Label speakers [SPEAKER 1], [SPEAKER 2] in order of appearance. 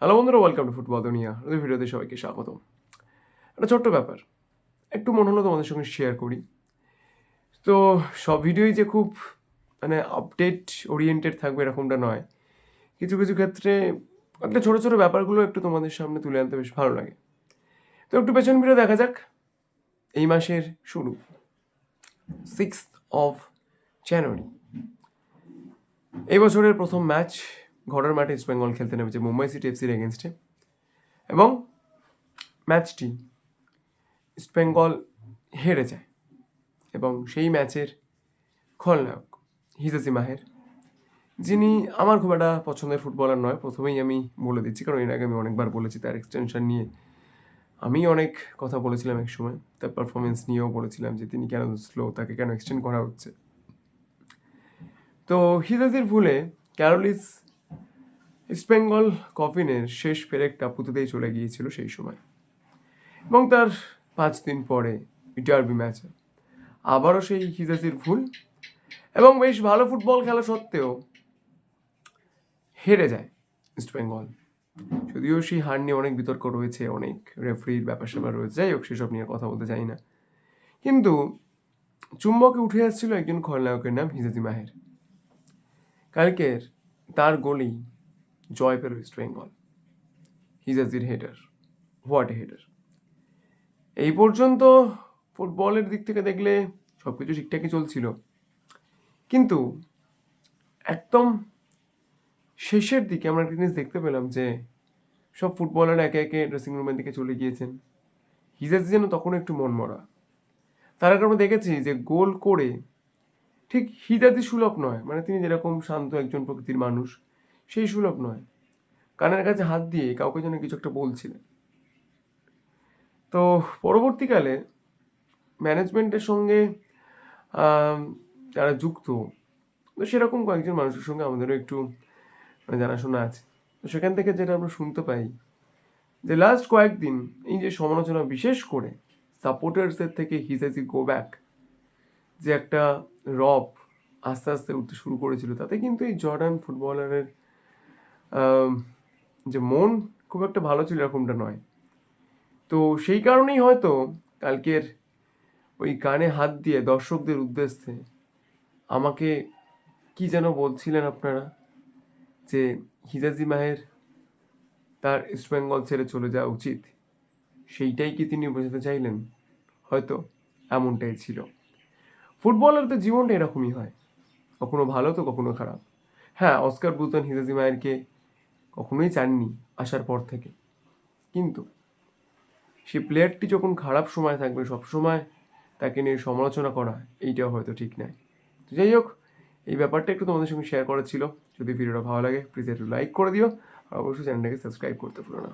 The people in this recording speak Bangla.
[SPEAKER 1] হ্যালো বন্ধুরা ওয়েলকাম টু ফুটবল দুনিয়া ভিডিওতে সবাইকে স্বাগত একটা ছোট্ট ব্যাপার, একটু মনে হলো তোমাদের সঙ্গে শেয়ার করি। তো সব ভিডিওই যে খুব মানে আপডেট ওরিয়েন্টেড থাকবে এরকমটা নয়। কিছু কিছু ক্ষেত্রে একটা ছোটো ছোটো ব্যাপারগুলো একটু তোমাদের সামনে তুলে আনতে বেশ ভালো লাগে। তো একটু পেছন ফিরে দেখা যাক, এই মাসের শুরু। সিক্স অফ জানুয়ারি এই বছরের প্রথম ম্যাচ ঘরের মাঠে ইস্ট বেঙ্গল খেলতে নেমেছে মুম্বাই সিটি এফসির এগেনস্টে এবং ম্যাচটি ইস্ট বেঙ্গল হেরে যায়। এবং সেই ম্যাচের খলনায়ক হিজাসি মাহের, যিনি আমার খুব একটা পছন্দের ফুটবলার নয়, প্রথমেই আমি বলে দিচ্ছি, কারণ এর আগে আমি অনেকবার বলেছি তার এক্সটেনশন নিয়ে। আমি অনেক কথা বলেছিলাম এক সময়, তার পারফরমেন্স নিয়েও বলেছিলাম যে তিনি কেন স্লো তাকে কেন এক্সটেন্ড করা হচ্ছে। তো হিজাজির ভুলে ক্যারোলিস ইস্টবেঙ্গল কফিনের শেষ পেরেকটা পুঁতেতেই চলে গিয়েছিল সেই সময়। এবং তার পাঁচ দিন পরে ডার্বি ম্যাচে আবারও সেই হিজাজির ভুল এবং বেশ ভালো ফুটবল খেলা সত্ত্বেও হেরে যায় ইস্টবেঙ্গল যদিও সেই হার নিয়ে অনেক বিতর্ক রয়েছে, অনেক রেফারির ব্যাপার স্যাপার রয়েছে, যাই হোক সেসব নিয়ে কথা বলতে চাই না। কিন্তু চুম্বকে উঠে আসছিল একজন খলনায়কের নাম হিজাজি মাহের। কালকের তার গোলেই জয় পেল ইস্ট বেঙ্গল হিজাজির হেডার হোয়াট এ হেডার এই পর্যন্ত ফুটবলের দিক থেকে দেখলে সব কিছু ঠিকঠাকই চলছিল। কিন্তু একদম শেষের দিকে আমরা একটা জিনিস দেখতে পেলাম যে সব ফুটবলার একে একে ড্রেসিং রুমের দিকে চলে গিয়েছেন। হিজাজি যেন তখন একটু মনমরা। তার আগে আমরা দেখেছি যে গোল করে ঠিক হিজাজি সুলভ নয়। মানে তিনি যেরকম শান্ত একজন প্রকৃতির মানুষ সেই সুলভ নয়। কানের কাছে হাত দিয়ে কাউকে যেন কিছু একটা বলছিলেন। তো পরবর্তীকালে ম্যানেজমেন্টের সঙ্গে যারা যুক্ত, তো সেরকম কয়েকজন মানুষের সঙ্গে আমাদেরও একটু মানে জানাশোনা আছে। তো সেখান থেকে যেটা আমরা শুনতে পাই যে লাস্ট কয়েকদিন এই যে সমালোচনা বিশেষ করে সাপোর্টার্সের থেকে হিজাজি গো ব্যাক যে একটা রব আস্তে আস্তে উঠতে শুরু করেছিল, তাতে কিন্তু এই জর্ডান ফুটবলারের যে মন খুব একটা ভালো ছিল এরকমটা নয়। তো সেই কারণেই হয়তো কালকের ওই কানে হাত দিয়ে দর্শকদের উদ্দেশ্যে আমাকে কি যেন বলছিলেন আপনারা যে, হিজাজি মাহের তার ইস্ট বেঙ্গল ছেড়ে চলে যাওয়া উচিত। সেইটাই কি তিনি বোঝাতে চাইলেন? হয়তো এমনটাই ছিল। ফুটবলারদের জীবনটা এরকমই হয়। কখনো ভালো তো কখনো খারাপ। হ্যাঁ অস্কার বুতন হিজাজি মায়েরকে কখনোই চাননি আসার পর থেকে। কিন্তু সে প্লেয়ারটি যখন খারাপ সময় থাকবে, সবসময় তাকে নিয়ে সমালোচনা করা, এইটাও হয়তো ঠিক নয়। তো যাই হোক, এই ব্যাপারটা একটু তোমাদের সঙ্গে শেয়ার করা ছিল। যদি ভিডিওটা ভালো লাগে প্লিজ একটু লাইক করে দিও। আর অবশ্যই চ্যানেলটাকে সাবস্ক্রাইব করতে ভুলো না।